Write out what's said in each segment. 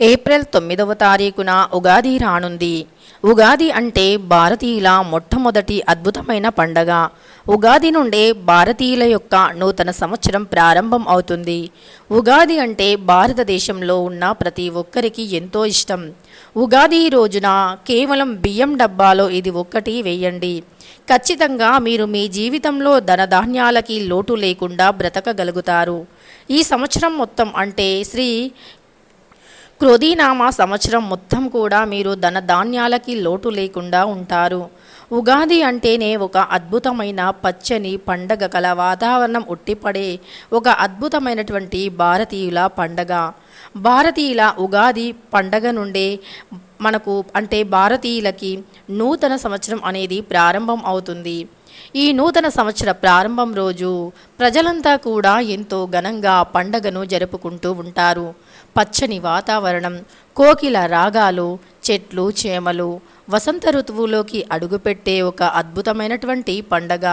April తొమ్మిదవ తారీఖున ఉగాది రానుంది. ఉగాది అంటే భారతీయుల మొట్టమొదటి అద్భుతమైన పండగ. ఉగాది నుండే భారతీయుల యొక్క నూతన సంవత్సరం ప్రారంభం అవుతుంది. ఉగాది అంటే భారతదేశంలో ఉన్న ప్రతి ఒక్కరికి ఎంతో ఇష్టం. ఉగాది రోజున కేవలం బియ్యం డబ్బాలో ఇది ఒక్కటి వేయండి. ఖచ్చితంగా మీరు మీ జీవితంలో ధనధాన్యాలకి లోటు లేకుండా బ్రతకగలుగుతారు. ఈ సంవత్సరం మొత్తం అంటే శ్రీ క్రోధీనామా సంవత్సరం మొత్తం కూడా మీరు ధన ధాన్యాలకి లోటు లేకుండా ఉంటారు. ఉగాది అంటేనే ఒక అద్భుతమైన పచ్చని పండగ కల వాతావరణం ఉట్టిపడే ఒక అద్భుతమైనటువంటి భారతీయుల పండగ. భారతీయుల ఉగాది పండగ నుండే మనకు అంటే భారతీయులకి నూతన సంవత్సరం అనేది ప్రారంభం అవుతుంది. ఈ నూతన సంవత్సర ప్రారంభం రోజు ప్రజలంతా కూడా ఎంతో ఘనంగా పండగను జరుపుకుంటూ ఉంటారు. పచ్చని వాతావరణం కోకిల రాగాలు చెట్లు చేమలు వసంత ఋతువులోకి అడుగుపెట్టే ఒక అద్భుతమైనటువంటి పండగ.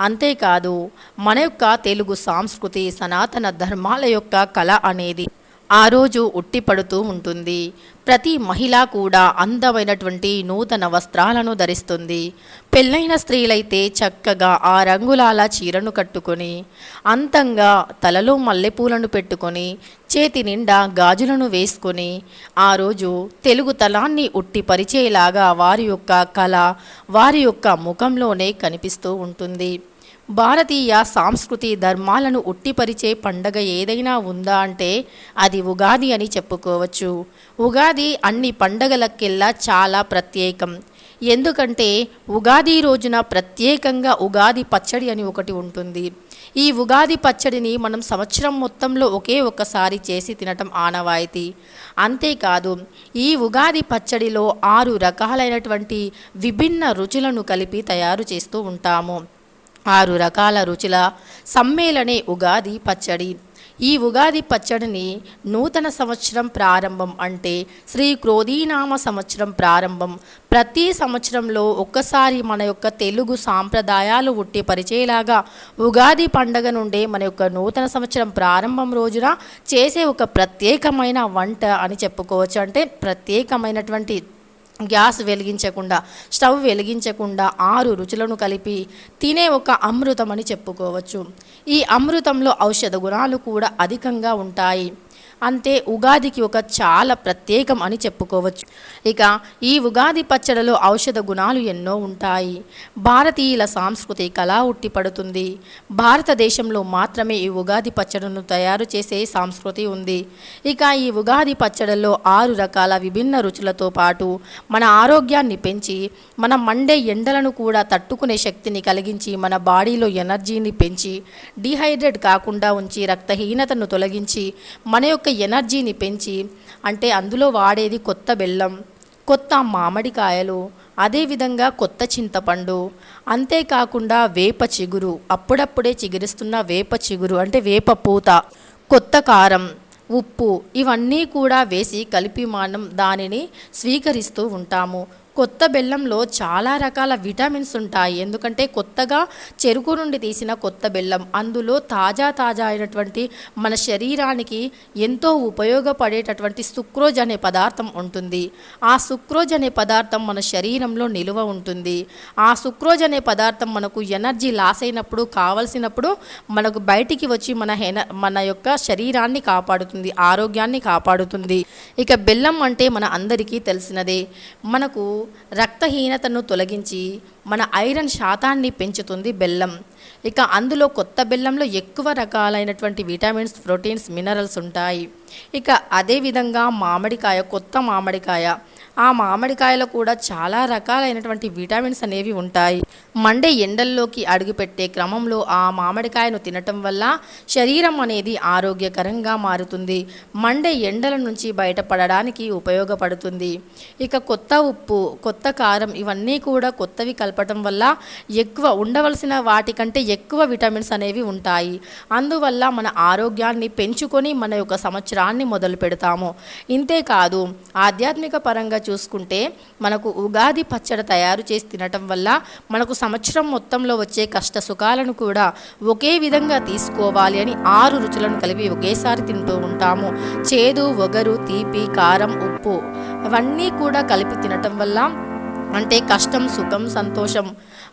అంతేకాదు మన యొక్క తెలుగు సాంస్కృతి సనాతన ధర్మాల యొక్క కళ అనేది ఆ రోజు ఉట్టిపడుతూ ఉంటుంది. ప్రతి మహిళ కూడా అందమైనటువంటి నూతన వస్త్రాలను ధరిస్తుంది. పెళ్ళైన స్త్రీలైతే చక్కగా ఆ రంగులాల చీరను కట్టుకొని అంతంగా తలలో మల్లెపూలను పెట్టుకొని చేతి నిండా గాజులను వేసుకొని ఆ రోజు తెలుగు తలాన్ని ఉట్టి పరిచేలాగా వారి యొక్క కళ వారి యొక్క ముఖంలోనే కనిపిస్తూ ఉంటుంది. భారతీయ సాంస్కృతి ధర్మాలను ఉట్టిపరిచే పండగ ఏదైనా ఉందా అంటే అది ఉగాది అని చెప్పుకోవచ్చు. ఉగాది అన్ని పండగలకెల్లా చాలా ప్రత్యేకం. ఎందుకంటే ఉగాది రోజున ప్రత్యేకంగా ఉగాది పచ్చడి అని ఒకటి ఉంటుంది. ఈ ఉగాది పచ్చడిని మనం సంవత్సరం మొత్తంలో ఒకే ఒక్కసారి చేసి తినటం ఆనవాయితీ. అంతేకాదు ఈ ఉగాది పచ్చడిలో ఆరు రకాలైనటువంటి విభిన్న రుచులను కలిపి తయారు చేస్తూ ఉంటాము. ఆరు రకాల రుచుల సమ్మేళనే ఉగాది పచ్చడి. ఈ ఉగాది పచ్చడిని నూతన సంవత్సరం ప్రారంభం అంటే శ్రీ క్రోధీనామ సంవత్సరం ప్రారంభం. ప్రతి సంవత్సరంలో ఒక్కసారి మన యొక్క తెలుగు సాంప్రదాయాలు ఉట్టి పరిచేలాగా ఉగాది పండగ నుండే మన యొక్క నూతన సంవత్సరం ప్రారంభం రోజున చేసే ఒక ప్రత్యేకమైన వంట అని చెప్పుకోవచ్చు. అంటే ప్రత్యేకమైనటువంటి గ్యాస్ వెలిగించకుండా స్టవ్ వెలిగించకుండా ఆరు రుచులను కలిపి తినే ఒక అమృతం అని చెప్పుకోవచ్చు. ఈ అమృతంలో ఔషధ గుణాలు కూడా అధికంగా ఉంటాయి. అంతే ఉగాదికి ఒక చాలా ప్రత్యేకం అని చెప్పుకోవచ్చు. ఇక ఈ ఉగాది పచ్చడిలో ఔషధ గుణాలు ఎన్నో ఉంటాయి. భారతీయుల సాంస్కృతి కళా ఉట్టిపడుతుంది భారతదేశంలో మాత్రమే ఈ ఉగాది పచ్చడిను తయారు చేసే సాంస్కృతి ఉంది. ఇక ఈ ఉగాది పచ్చడిలో ఆరు రకాల విభిన్న రుచులతో పాటు మన ఆరోగ్యాన్ని పెంచి మన మండే ఎండలను కూడా తట్టుకునే శక్తిని కలిగించి మన బాడీలో ఎనర్జీని పెంచి డిహైడ్రేట్ కాకుండా ఉంచి రక్తహీనతను తొలగించి మన యొక్క ఎనర్జీని పెంచి అంటే అందులో వాడేది కొత్త బెల్లం కొత్త మామిడికాయలు అదేవిధంగా కొత్త చింతపండు అంతేకాకుండా వేప చిగురు అప్పుడప్పుడే చిగురిస్తున్న వేప చిగురు అంటే వేప పూత కొత్త కారం ఉప్పు ఇవన్నీ కూడా వేసి కలిపి మనం దానిని స్వీకరిస్తూ ఉంటాము. కొత్త బెల్లంలో చాలా రకాల విటమిన్స్ ఉంటాయి. ఎందుకంటే కొత్తగా చెరుకు నుండి తీసిన కొత్త బెల్లం. అందులో తాజా తాజా అయినటువంటి మన శరీరానికి ఎంతో ఉపయోగపడేటటువంటి సుక్రోజ్ అనే పదార్థం ఉంటుంది. ఆ సుక్రోజ్ అనే పదార్థం మన శరీరంలో నిలువ ఉంటుంది. ఆ సుక్రోజ్ అనే పదార్థం మనకు ఎనర్జీ లాస్ అయినప్పుడు కావలసినప్పుడు మనకు బయటికి వచ్చి మన హెన మన యొక్క శరీరాన్ని కాపాడుతుంది ఆరోగ్యాన్ని కాపాడుతుంది. ఇక బెల్లం అంటే మన అందరికీ తెలిసినదే. మనకు రక్తహీనతను తొలగించి మన ఐరన్ శాతాన్ని పెంచుతుంది బెల్లం. ఇక అందులో కొత్త బెల్లంలో ఎక్కువ రకాలైనటువంటి విటమిన్స్ ప్రోటీన్స్ మినరల్స్ ఉంటాయి. ఇక అదేవిధంగా మామిడికాయ కొత్త మామిడికాయ ఆ మామిడికాయలో కూడా చాలా రకాలైనటువంటి విటమిన్స్ అనేవి ఉంటాయి. మండే ఎండల్లోకి అడుగుపెట్టే క్రమంలో ఆ మామిడికాయను తినటం వల్ల శరీరం అనేది ఆరోగ్యకరంగా మారుతుంది. మండే ఎండల నుంచి బయటపడడానికి ఉపయోగపడుతుంది. ఇక కొత్త ఉప్పు కొత్త కారం ఇవన్నీ కూడా కొత్తవి కలపటం వల్ల ఎక్కువ ఉండవలసిన వాటికంటే ఎక్కువ విటమిన్స్ అనేవి ఉంటాయి. అందువల్ల మన ఆరోగ్యాన్ని పెంచుకొని మన యొక్క సంవత్సరాన్ని మొదలు పెడతాము ఇంతేకాదు ఆధ్యాత్మిక పరంగా చూసుకుంటే మనకు ఉగాది పచ్చడి తయారు చేసి తినటం వల్ల మనకు సంవత్సరం మొత్తంలో వచ్చే కష్ట సుఖాలను కూడా ఒకే విధంగా తీసుకోవాలి అని ఆరు రుచులను కలిపి ఒకేసారి తింటూ ఉంటాము. చేదు ఒగరు తీపి కారం ఉప్పు అవన్నీ కూడా కలిపి తినటం వల్ల అంటే కష్టం సుఖం సంతోషం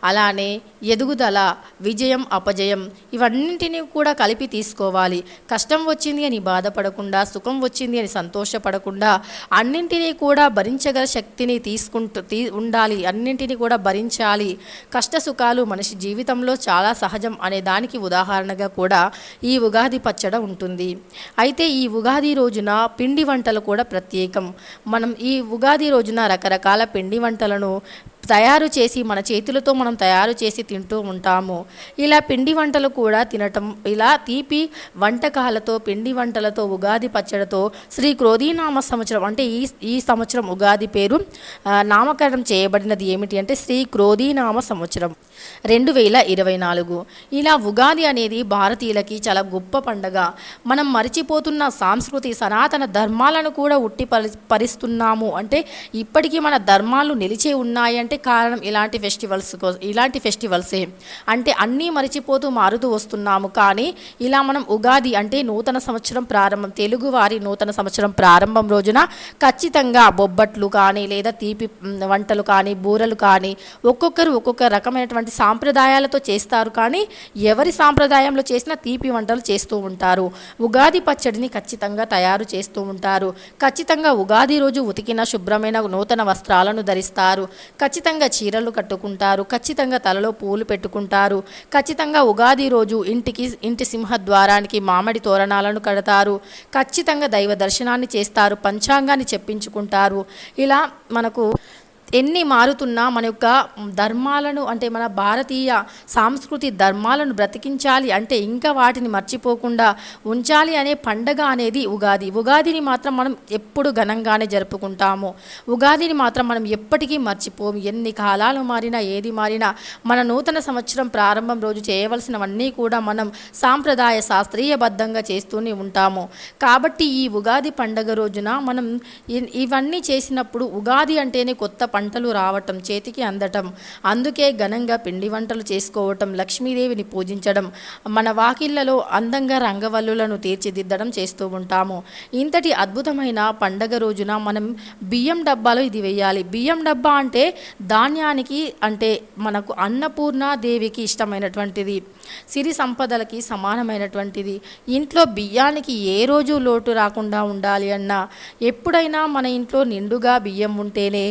అలానే ఎదుగుదల విజయం అపజయం ఇవన్నింటినీ కూడా కలిపి తీసుకోవాలి. కష్టం వచ్చింది అని బాధపడకుండా సుఖం వచ్చింది అని సంతోషపడకుండా అన్నింటినీ కూడా భరించగల శక్తిని తీసుకుంటూ తీ ఉండాలి. అన్నింటినీ కూడా భరించాలి. కష్ట సుఖాలు మనిషి జీవితంలో చాలా సహజం అనే దానికి ఉదాహరణగా కూడా ఈ ఉగాది పచ్చడ ఉంటుంది. అయితే ఈ ఉగాది రోజున పిండి వంటలు కూడా ప్రత్యేకం. మనం ఈ ఉగాది రోజున రకరకాల పిండి వంటలను తయారు చేసి మన చేతులతో మనం తయారు చేసి తింటూ ఉంటాము. ఇలా పిండి వంటలు కూడా తినటం ఇలా తీపి వంటకాలతో పిండి వంటలతో ఉగాది పచ్చడితో శ్రీ క్రోధీనామ సంవత్సరం అంటే ఈ ఈ సంవత్సరం ఉగాది పేరు నామకరణం చేయబడినది ఏమిటి అంటే శ్రీ క్రోధీనామ సంవత్సరం. రెండు వేల ఇరవై నాలుగు. ఇలా ఉగాది అనేది భారతీయులకి చాలా గొప్ప పండగ. మనం మరిచిపోతున్న సాంస్కృతి సనాతన ధర్మాలను కూడా ఉట్టి పరి పరిస్తున్నాము. అంటే ఇప్పటికీ మన ధర్మాలు నిలిచే ఉన్నాయి అంటే కారణం ఇలాంటి ఫెస్టివల్స్ ఇలాంటి ఫెస్టివల్సే. అంటే అన్నీ మరిచిపోతూ మారుతూ వస్తున్నాము కానీ ఇలా మనం ఉగాది అంటే నూతన సంవత్సరం ప్రారంభం తెలుగు వారి నూతన సంవత్సరం ప్రారంభం రోజున ఖచ్చితంగా బొబ్బట్లు కానీ లేదా తీపి వంటలు కానీ బూరలు కానీ ఒక్కొక్కరు ఒక్కొక్క రకమైనటువంటి సాంప్రదాయాలతో చేస్తారు కానీ ఎవరి సాంప్రదాయంలో చేసిన తీపి వంటలు చేస్తూ ఉంటారు. ఉగాది పచ్చడిని ఖచ్చితంగా తయారు చేస్తూ ఉంటారు. ఖచ్చితంగా ఉగాది రోజు ఉతికిన శుభ్రమైన నూతన వస్త్రాలను ధరిస్తారు. ఖచ్చితంగా ఖచ్చితంగా చీరలు కట్టుకుంటారు ఖచ్చితంగా తలలో పూలు పెట్టుకుంటారు ఖచ్చితంగా ఉగాది రోజు ఇంటికి ఇంటి సింహద్వారానికి మామిడి తోరణాలను కడతారు ఖచ్చితంగా దైవ దర్శనాన్ని చేస్తారు పంచాంగాన్ని చెప్పించుకుంటారు. ఇలా మనకు ఎన్ని మారుతున్నా మన యొక్క ధర్మాలను అంటే మన భారతీయ సాంస్కృతి ధర్మాలను బ్రతికించాలి అంటే ఇంకా వాటిని మర్చిపోకుండా ఉంచాలి అనే పండగ అనేది ఉగాది. ఉగాదిని మాత్రం మనం ఎప్పుడు ఘనంగానే జరుపుకుంటాము. ఉగాదిని మాత్రం మనం ఎప్పటికీ మర్చిపోము. ఎన్ని కాలాలు మారినా ఏది మారినా మన నూతన సంవత్సరం ప్రారంభం రోజు చేయవలసినవన్నీ కూడా మనం సాంప్రదాయ శాస్త్రీయబద్ధంగా చేస్తూనే ఉంటాము. కాబట్టి ఈ ఉగాది పండగ రోజున మనం ఇవన్నీ చేసినప్పుడు ఉగాది అంటేనే కొత్త పంటలు రావటం చేతికి అందటం. అందుకే ఘనంగా పిండి వంటలు చేసుకోవటం లక్ష్మీదేవిని పూజించడం మన వాకిళ్ళలో అందంగా రంగవల్లులను తీర్చిదిద్దడం చేస్తూ ఉంటాము. ఇంతటి అద్భుతమైన పండగ రోజున మనం బియ్యం డబ్బాలో ఇది వేయాలి. బియ్యం డబ్బా అంటే ధాన్యానికి అంటే మనకు అన్నపూర్ణ దేవికి ఇష్టమైనటువంటిది సిరి సంపదలకి సమానమైనటువంటిది. ఇంట్లో బియ్యానికి ఏ రోజు లోటు రాకుండా ఉండాలి అన్న ఎప్పుడైనా మన ఇంట్లో నిండుగా బియ్యం ఉంటేనే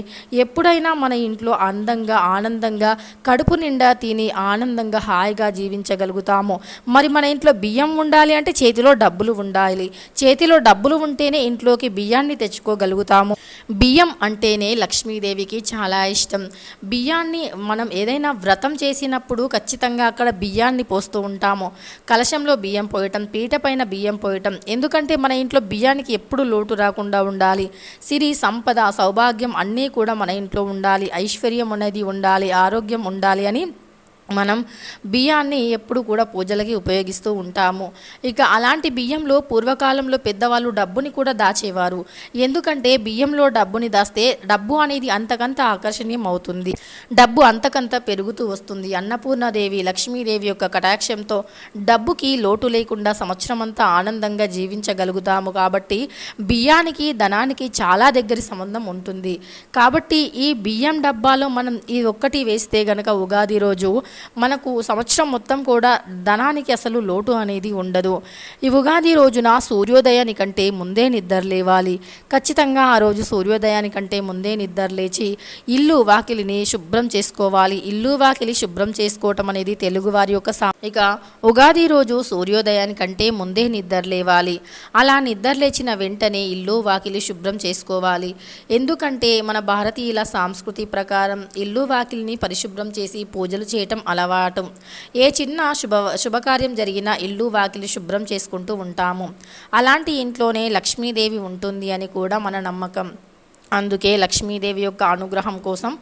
ఎప్పుడైనా మన ఇంట్లో అందంగా ఆనందంగా కడుపు నిండా తిని ఆనందంగా హాయిగా జీవించగలుగుతాము? మరి మన ఇంట్లో బియ్యం ఉండాలి అంటే చేతిలో డబ్బులు ఉండాలి. చేతిలో డబ్బులు ఉంటేనే ఇంట్లోకి బియ్యాన్ని తెచ్చుకోగలుగుతాము. బియ్యం అంటేనే లక్ష్మీదేవికి చాలా ఇష్టం. బియ్యాన్ని మనం ఏదైనా వ్రతం చేసినప్పుడు ఖచ్చితంగా అక్కడ బియ్యాన్ని పోస్తూ ఉంటాము. కలశంలో బియ్యం పోయటం పీట పైన బియ్యం పోయటం ఎందుకంటే మన ఇంట్లో బియ్యానికి ఎప్పుడు లోటు రాకుండా ఉండాలి. సిరి సంపద సౌభాగ్యం అన్నీ కూడా మన ఇంట్లో ఉండాలి ఐశ్వర్యం అనేది ఉండాలి ఆరోగ్యం ఉండాలి అని మనం బియ్యాన్ని ఎప్పుడు కూడా పూజలకి ఉపయోగిస్తూ ఉంటాము. ఇక అలాంటి బియ్యంలో పూర్వకాలంలో పెద్దవాళ్ళు డబ్బుని కూడా దాచేవారు. ఎందుకంటే బియ్యంలో డబ్బుని దాస్తే డబ్బు అనేది అంతకంత ఆకర్షణీయం అవుతుంది డబ్బు అంతకంత పెరుగుతూ వస్తుంది. అన్నపూర్ణదేవి లక్ష్మీదేవి యొక్క కటాక్షంతో డబ్బుకి లోటు లేకుండా సంవత్సరం అంతా ఆనందంగా జీవించగలుగుతాము. కాబట్టి బియ్యానికి ధనానికి చాలా దగ్గర సంబంధం ఉంటుంది. కాబట్టి ఈ బియ్యం డబ్బాలో మనం ఇది ఒక్కటి వేస్తే గనక ఉగాది రోజు మనకు సంవత్సరం మొత్తం కూడా ధనానికి అసలు లోటు అనేది ఉండదు. ఈ ఉగాది రోజున సూర్యోదయానికంటే ముందే నిద్ర లేవాలి. ఖచ్చితంగా ఆ రోజు సూర్యోదయానికంటే ముందే నిద్ర లేచి ఇల్లు వాకిలిని శుభ్రం చేసుకోవాలి. ఇల్లు వాకిలి శుభ్రం చేసుకోవటం అనేది తెలుగువారి యొక్క సా ఇక ఉగాది రోజు సూర్యోదయానికంటే ముందే నిద్ర లేవాలి. అలా నిద్ర లేచిన వెంటనే ఇల్లు వాకిలి శుభ్రం చేసుకోవాలి. ఎందుకంటే మన భారతీయుల సంస్కృతి ప్రకారం ఇల్లు వాకిలిని పరిశుభ్రం చేసి పూజలు చేయటం అలవాటు. ఏ చిన్న శుభ శుభకార్యం జరిగినా ఇల్లు వాకిలి శుభ్రం చేసుకుంటూ ఉంటాము. అలాంటి ఇంట్లోనే లక్ష్మీదేవి ఉంటుంది అని కూడా మన నమ్మకం. అందుకే లక్ష్మీదేవి యొక్క అనుగ్రహం కోసం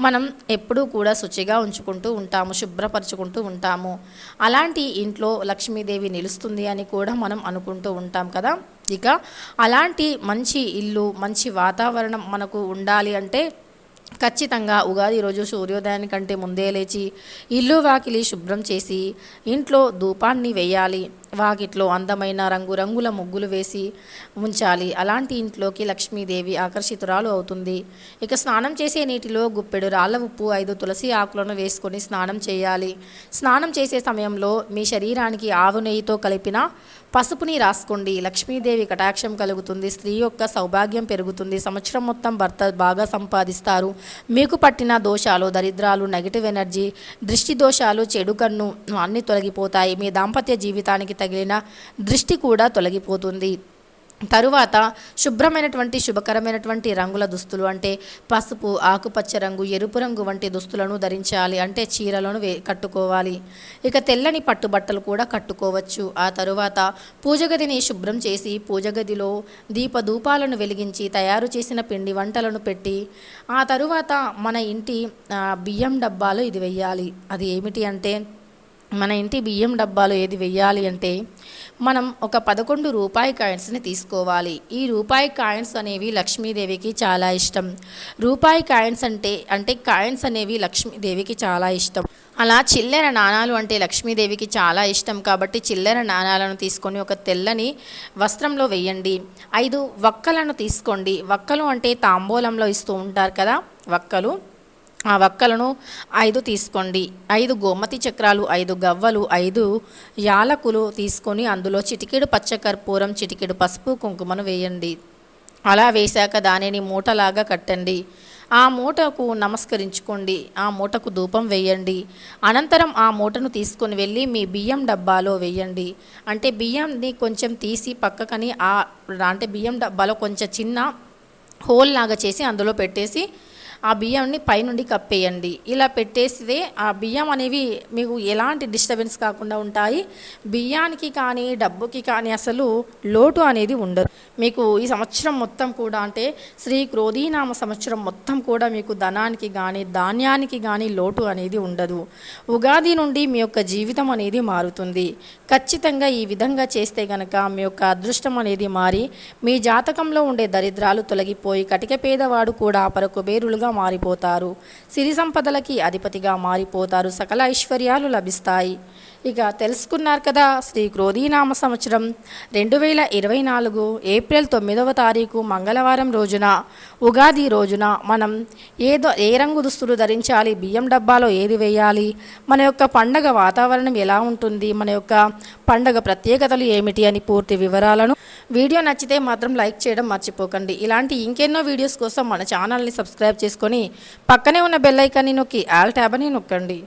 మనం ఎప్పుడూ కూడా శుచిగా ఉంచుకుంటూ ఉంటాము శుభ్రపరచుకుంటూ ఉంటాము. అలాంటి ఇంట్లో లక్ష్మీదేవి నిలుస్తుంది అని కూడా మనం అనుకుంటూ ఉంటాం కదా. ఇక అలాంటి మంచి ఇల్లు మంచి వాతావరణం మనకు ఉండాలి అంటే ఖచ్చితంగా ఉగాది రోజు సూర్యోదయానికంటే ముందే లేచి ఇల్లు వాకిలి శుభ్రం చేసి ఇంట్లో ధూపాన్ని వేయాలి. వాకిట్లో అందమైన రంగురంగుల ముగ్గులు వేసి ఉంచాలి అలాంటి ఇంట్లోకి లక్ష్మీదేవి ఆకర్షితురాలు అవుతుంది. ఇక స్నానం చేసే నీటిలో గుప్పెడు రాళ్ళ ఉప్పు ఐదు తులసి ఆకులను వేసుకొని స్నానం చేయాలి. స్నానం చేసే సమయంలో మీ శరీరానికి ఆవు నెయ్యితో కలిపిన పసుపుని రాసుకోండి. లక్ష్మీదేవి కటాక్షం కలుగుతుంది. స్త్రీ యొక్క సౌభాగ్యం పెరుగుతుంది. సంవత్సరం మొత్తం భర్త బాగా సంపాదిస్తారు. మీకు పట్టిన దోషాలు దరిద్రాలు నెగిటివ్ ఎనర్జీ దృష్టి దోషాలు చెడు కన్ను అన్నీ తొలగిపోతాయి. మీ దాంపత్య జీవితానికి తగిలిన దృష్టి కూడా తొలగిపోతుంది. తరువాత శుభ్రమైనటువంటి శుభకరమైనటువంటి రంగుల దుస్తులు అంటే పసుపు ఆకుపచ్చ రంగు ఎరుపు రంగు వంటి దుస్తులను ధరించాలి. అంటే చీరలను వే కట్టుకోవాలి. ఇక తెల్లని పట్టుబట్టలు కూడా కట్టుకోవచ్చు. ఆ తరువాత పూజగదిని శుభ్రం చేసి పూజగదిలో దీపధూపాలను వెలిగించి తయారు చేసిన పిండి వంటలను పెట్టి ఆ తరువాత మన ఇంటి బియ్యం డబ్బాలో ఇది వెయ్యాలి. అది ఏమిటి అంటే మన ఇంటి బియ్యం డబ్బాలు ఏది వెయ్యాలి అంటే మనం ఒక పదకొండు రూపాయి కాయిన్స్ని తీసుకోవాలి. ఈ రూపాయి కాయిన్స్ అనేవి లక్ష్మీదేవికి చాలా ఇష్టం. రూపాయి కాయిన్స్ అంటే అంటే కాయిన్స్ అనేవి లక్ష్మీదేవికి చాలా ఇష్టం. అలా చిల్లర నాణాలు అంటే లక్ష్మీదేవికి చాలా ఇష్టం కాబట్టి చిల్లర నాణాలను తీసుకొని ఒక తెల్లని వస్త్రంలో వేయండి ఐదు వక్కలను తీసుకోండి. వక్కలు అంటే తాంబూలంలో ఇస్తూ ఉంటారు కదా వక్కలు. ఆ వక్కలను ఐదు తీసుకోండి. ఐదు గోమతి చక్రాలు ఐదు గవ్వలు ఐదు యాలకులు తీసుకొని అందులో చిటికెడు పచ్చకర్పూరం చిటికెడు పసుపు కుంకుమను వేయండి. అలా వేశాక దానిని మూటలాగా కట్టండి. ఆ మూటకు నమస్కరించుకోండి. ఆ మూటకు ధూపం వేయండి. అనంతరం ఆ మూటను తీసుకొని వెళ్ళి మీ బియ్యం డబ్బాలో వేయండి. అంటే బియ్యంని కొంచెం తీసి పక్కకని ఆ అంటే బియ్యం డబ్బాలో కొంచెం చిన్న హోల్ లాగా చేసి అందులో పెట్టేసి ఆ బియ్యాన్ని పైనుండి కప్పేయండి. ఇలా పెట్టేస్తే ఆ బియ్యం అనేవి మీకు ఎలాంటి డిస్టర్బెన్స్ కాకుండా ఉంటాయి. బియ్యానికి కానీ డబ్బుకి కానీ అసలు లోటు అనేది ఉండదు. మీకు ఈ సంవత్సరం మొత్తం కూడా అంటే శ్రీ క్రోధీనామ సంవత్సరం మొత్తం కూడా మీకు ధనానికి కానీ ధాన్యానికి కానీ లోటు అనేది ఉండదు. ఉగాది నుండి మీ యొక్క జీవితం అనేది మారుతుంది. ఖచ్చితంగా ఈ విధంగా చేస్తే గనక మీ యొక్క అదృష్టం అనేది మారి మీ జాతకంలో ఉండే దరిద్రాలు తొలగిపోయి కటిక పేదవాడు కూడా పరకుబేరులుగా మారిపోతారు. సిరి సంపదలకి అధిపతిగా మారిపోతారు. సకల ఐశ్వర్యాలు లభిస్తాయి. ఇక తెలుసుకున్నారు కదా శ్రీ క్రోధీనామ సంవత్సరం. రెండు వేల ఇరవై నాలుగు ఏప్రిల్ తొమ్మిదవ తారీఖు మంగళవారం రోజున ఉగాది రోజున మనం ఏదో ఏ రంగు దుస్తులు ధరించాలి? బియ్యం డబ్బాలో ఏది వేయాలి? మన యొక్క పండగ వాతావరణం ఎలా ఉంటుంది? మన యొక్క పండగ ప్రత్యేకతలు ఏమిటి? అని పూర్తి వివరాలను వీడియో నచ్చితే మాత్రం లైక్ చేయడం మర్చిపోకండి. ఇలాంటి ఇంకెన్నో వీడియోస్ కోసం మన ఛానల్ని సబ్స్క్రైబ్ చేసుకొని పక్కనే ఉన్న బెల్ ఐకాన్ని నొక్కి ఆల్ ట్యాబ్ అని నొక్కండి.